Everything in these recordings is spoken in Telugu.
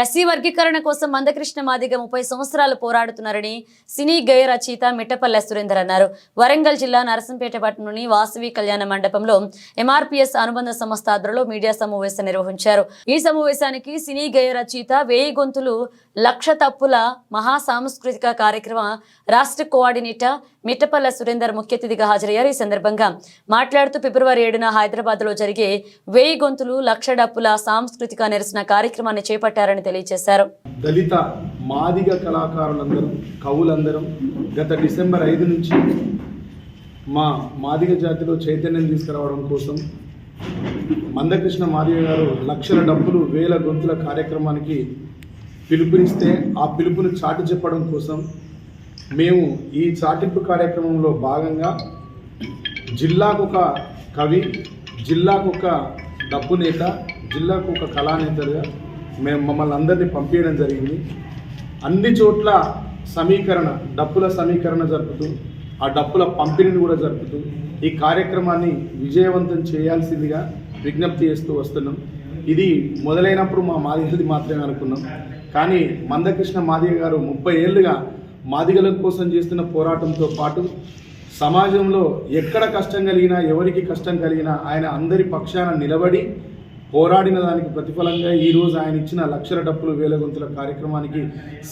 ఎస్సీ వర్గీకరణ కోసం మందకృష్ణ మాదిగ ముప్పై సంవత్సరాలు పోరాడుతున్నారని సినీ గేయ రచయిత మిట్టపల్లె సురేందర్ అన్నారు. వరంగల్ జిల్లా నరసంపేట పట్టణంలోని వాసవి కళ్యాణ మండపంలో ఎంఆర్పీఎస్ అనుబంధ సంస్థ ఆధ్వర్యంలో మీడియా సమావేశం నిర్వహించారు. ఈ సమావేశానికి సినీ గేయ రచయిత వేయి గొంతులు లక్ష తప్పుల మహా సాంస్కృతిక కార్యక్రమ రాష్ట్ర కోఆర్డినేటర్ మిట్టపల్లె సురేందర్ ముఖ్య అతిథిగా హాజరయ్యారు. ఈ సందర్భంగా మాట్లాడుతూ ఫిబ్రవరి ఏడున హైదరాబాద్లో జరిగే వేయి గొంతులు లక్ష డప్పుల సాంస్కృతిక నిరసన కార్యక్రమాన్ని చేపట్టారని తెలియజేశారు. దళిత మాదిగ కళాకారులందరం కవులందరం గత డిసెంబర్ ఐదు నుంచి మా మాదిగ జాతిలో చైతన్యం తీసుకురావడం కోసం మందకృష్ణ మాదిగ గారు లక్షల డబ్బులు వేల గొంతుల కార్యక్రమానికి పిలుపునిస్తే ఆ పిలుపును చాటి చెప్పడం కోసం మేము ఈ చాటింపు కార్యక్రమంలో భాగంగా జిల్లాకు ఒక కవి జిల్లాకు ఒక డబ్బు నేత జిల్లాకు ఒక కళానేతలుగా మేము మమ్మల్ని అందరినీ పంపించడం జరిగింది. అన్ని చోట్ల సమీకరణ డప్పుల సమీకరణ జరుపుతూ ఆ డప్పుల పంపిణీని కూడా జరుపుతూ ఈ కార్యక్రమాన్ని విజయవంతం చేయాల్సిందిగా విజ్ఞప్తి చేస్తూ వస్తున్నాం. ఇది మొదలైనప్పుడు మా మాదిగలది మాత్రమే అనుకున్నాం. కానీ మందకృష్ణ మాదిగ గారు ముప్పై ఏళ్ళుగా మాదిగల కోసం చేస్తున్న పోరాటంతో పాటు సమాజంలో ఎక్కడ కష్టం కలిగినా ఎవరికి కష్టం కలిగినా ఆయన అందరి పక్షాన నిలబడి పోరాడిన దానికి ప్రతిఫలంగా ఈరోజు ఆయన ఇచ్చిన లక్షల డప్పులు వేలగొంతుల కార్యక్రమానికి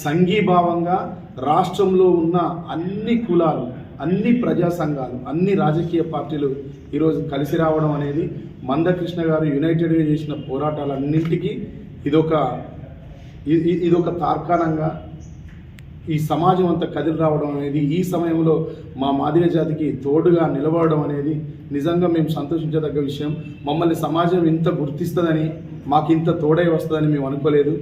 సంఘీభావంగా రాష్ట్రంలో ఉన్న అన్ని కులాలు అన్ని ప్రజా సంఘాలు అన్ని రాజకీయ పార్టీలు ఈరోజు కలిసి రావడం అనేది మందకృష్ణ గారు యునైటెడ్గా చేసిన పోరాటాలన్నింటికీ ఇదొక ఇదొక తార్కాణంగా ఈ సమాజం అంతా కదిలి రావడం అనేది ఈ సమయంలో మా మాదిగ జాతికి తోడుగా నిలబడడం అనేది నిజంగా మేము సంతోషించదగ్గ విషయం. మమ్మల్ని సమాజం ఇంత గుర్తిస్తుందని మాకు ఇంత తోడై వస్తుందని మేము అనుకోలేదు.